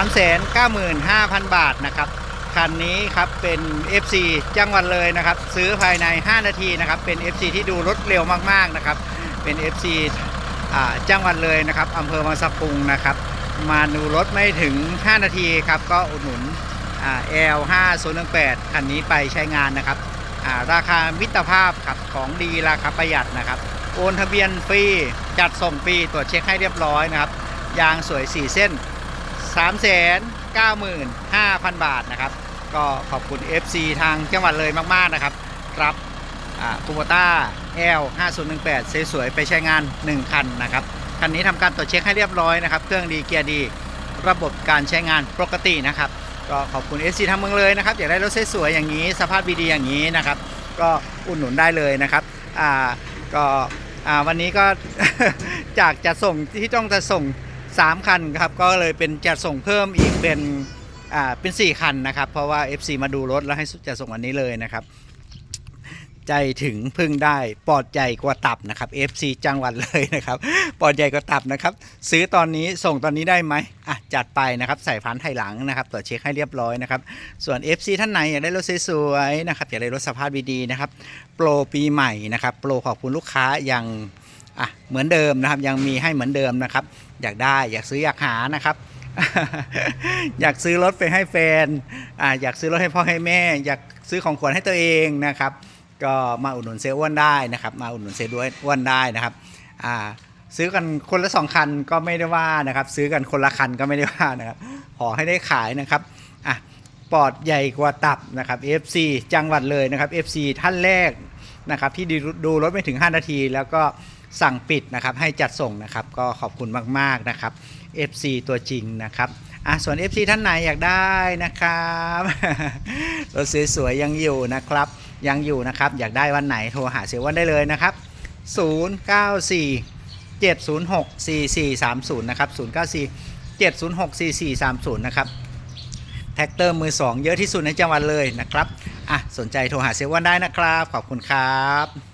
395,000 บาทนะครับ คันนี้ครับเป็น FC จังหวัดเลยนะครับ ซื้อภายใน 5 นาทีนะครับ เป็น FC ที่ดูรถเร็วมากๆนะครับ เป็น FC จังหวัดเลยนะครับอำเภอบางสะพุงนะครับ มาดูรถไม่ถึง 5 นาทีครับ ก็อุดหนุนอ่า L5018 คันนี้ไปใช้งานนะครับ ราคามิตรภาพครับของดีราคาประหยัดนะครับ โอนทะเบียนฟรี จัดส่งฟรีตรวจเช็คให้เรียบร้อยนะครับ ยางสวย 4 เส้น 395,000 บาทนะครับ ก็ขอบคุณ FC ทางจังหวัดเลยมากๆนะครับ รับคูโบต้า L 5018สวยๆไปใช้งาน 1 คันนะครับ คันนี้ทำการตรวจเช็คให้เรียบร้อยนะครับ เครื่องดีเกียร์ดี ระบบการใช้งานปกตินะครับ ก็ขอบคุณ FC ทางเมืองเลยนะครับ อยากได้รถสวยๆอย่างนี้ สภาพดีๆอย่างนี้นะครับ ก็อุดหนุนได้เลยนะครับอ่าก็อ่าวันนี้ก็จากจะส่งที่ต้องจะส่ง 3 คันครับก็เลยเป็นจะส่งเพิ่มอีกเป็นอ่าเป็น 4 คันนะครับ เพราะว่า FC มาดูรถแล้วให้จะส่งวันนี้เลยนะครับ ใจถึงพึ่งได้ปลอดใจกว่าตับนะครับ FC จังหวัดเลยนะครับปลอดใจกว่าตับนะครับ ซื้อตอนนี้ส่งตอนนี้ได้ไหมอะจัดไปนะครับใส่พันไทยหลังนะครับตรวจเช็คให้เรียบร้อยนะครับ ส่วน FC ท่านไหนอยากได้รถสวยๆนะครับอยากได้รถสภาพดีๆนะครับโปรปีใหม่นะครับโปรขอบคุณลูกค้ายัง อะเหมือนเดิมนะครับ ยังมีให้เหมือนเดิมนะครับ อยากได้อยากซื้ออยากหานะครับ อยากซื้อรถไปให้แฟนอ่าอยากซื้อรถให้พ่อให้แม่ อยากซื้อของขวัญให้ตัวเองนะครับ ก็มาอุดหนุนเซลล์อ้วนได้นะครับ มาอุดหนุนเซลด้วยอ้วนได้นะครับอ่าซื้อกันคนละสองคันก็ไม่ได้ว่านะครับ ซื้อกันคนละคันก็ไม่ได้ว่านะครับขอให้ได้ขายนะครับอะปอดใหญ่กว่าตับนะครับ FC จังหวัดเลยนะครับ FC ท่านแรกนะครับที่ดูดูรถไม่ถึง 5 นาทีแล้วก็ สั่งปิดนะครับให้จัดส่งนะครับก็ขอบคุณมากๆนะครับ FC ตัวจริงนะครับอะส่วน FC ท่านไหนอยากได้นะครับรถสวยๆยังอยู่นะครับ ยังอยู่นะครับอยากได้วันไหนโทรหาเซลวันได้เลยนะครับ 094 706 4430นะครับ094 706 4430นะครับแท็กเตอร์มือ 2 เยอะที่สุดในจังหวัดเลยนะครับอะสนใจโทรหาเซลวันได้นะครับ ขอบคุณครับ